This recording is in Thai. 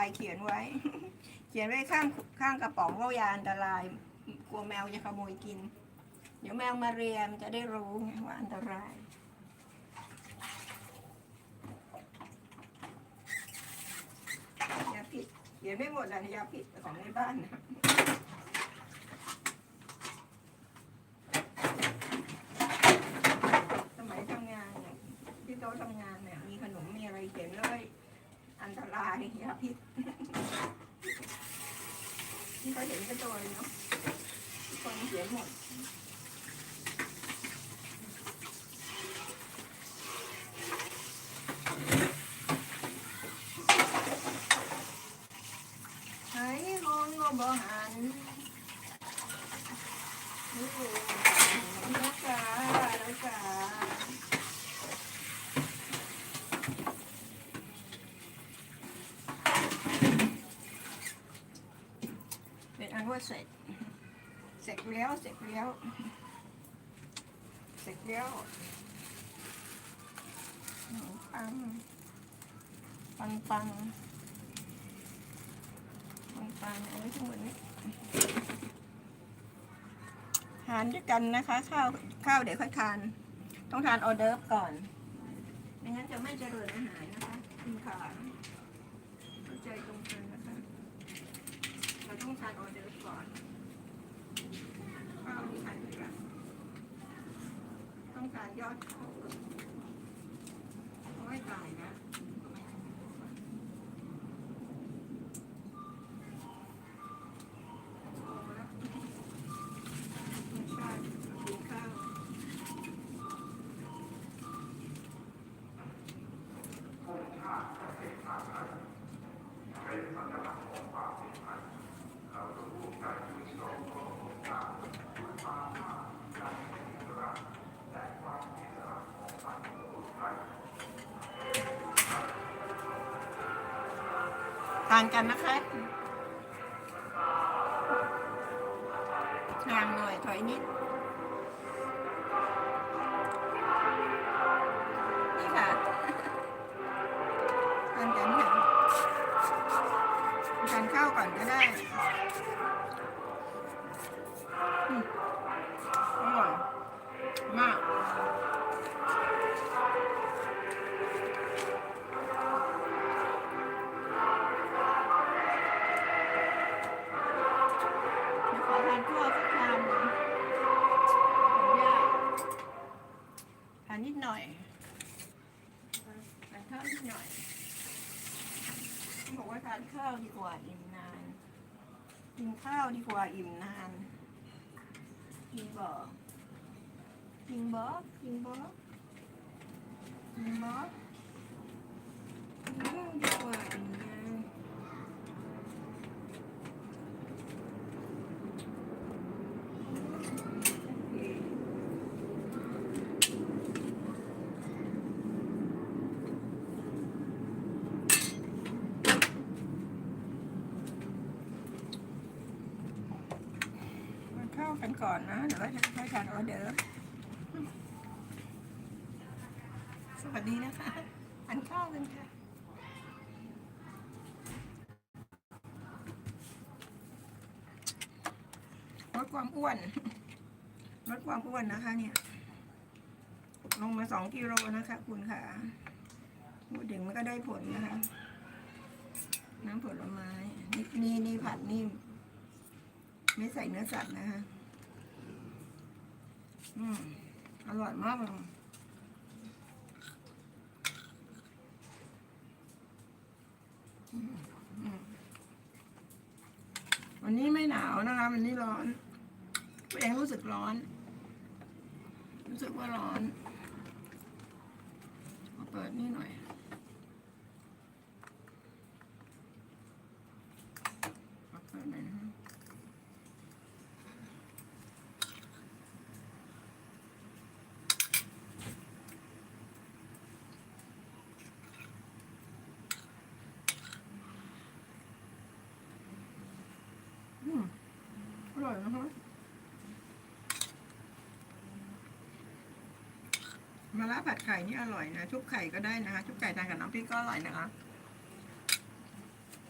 ายเขียนไว้ เขียนไว้ข้างข้างกระป๋องว่ายาอันตราย กลัวแมวจะขโมยกิน เดี๋ยวแมวมาเรียนจะได้รู้ว่าอันตรายยาพิษเขียนไม่หมดแล้วยาพิษของในบ้านนะสมัยทำงานเนี่ยที่โต๊ะทำงานเนี่ยมีขนมมีอะไรเขียนเลย อันตรายยาพิษนี่ก็เห็นกระโดยเนาะคนเขียนหมดไอ้มองก็บ่หันนี่รักษารักษาเป็นอันว่า เสร็จ เสร็จแล้วเสร็จแล้ว เสร็จแล้วปังปังปังปังปังเอาไว้ทั้งหมดนี้ทานด้วยกันนะคะ ข้าวข้าวเดี๋ยวค่อยทาน ต้องทานออเดิร์ฟก่อนไม่งั้นจะไม่เจริญอาหารนะคะคุณขาเข้าใจตรงกันนะคะเรา ต้องทานออเดิร์ฟก่อนข้าวที่ทานด้วยกันต้องการยอดข้าวก่อนเอาไม่ตายนะ ทานกันนะคะห่างหน่อยถอยนิด นี่ค่ะทานกันค่ะทานข้าวก่อนก็ได้อืมอร่อยมากาบอกว่าทานข้าวดีกว่าอิ่มนาน กินข้าวดีกว่าอิ่มนานกินบอกจรินบอกจรินบอกจรินบอกกินข้าวดีกว่าอิ่มนาน ก่อนนะเดี๋ยวเราจะค่อยทานออเดอร์ฟสวัสดีนะคะทานข้าวกันค่ะลดความอ้วนลดความอ้วนนะคะเนี่ย ลงมาสองกิโลนะคะ คุณค่ะพูดถึงมันก็ได้ผลนะคะ น้ำผลไม้ นี่นี่นี่ผัดนี่ไม่ใส่เนื้อสัตว์นะคะ อืมอร่อยมากเลยวันนี้ไม่หนาวนะคะ วันนี้ร้อนตัวเองรู้สึกร้อน รู้สึกว่าร้อนมาเปิดนี่หน่อย มาเปิดหน่อยนะคะ อืมอร่อย นะคะมะระผัดไข่นี่อร่อยนะชุบไข่ก็ได้นะคะชุบไข่ทานกับน้ำพริกก็อร่อยนะคะ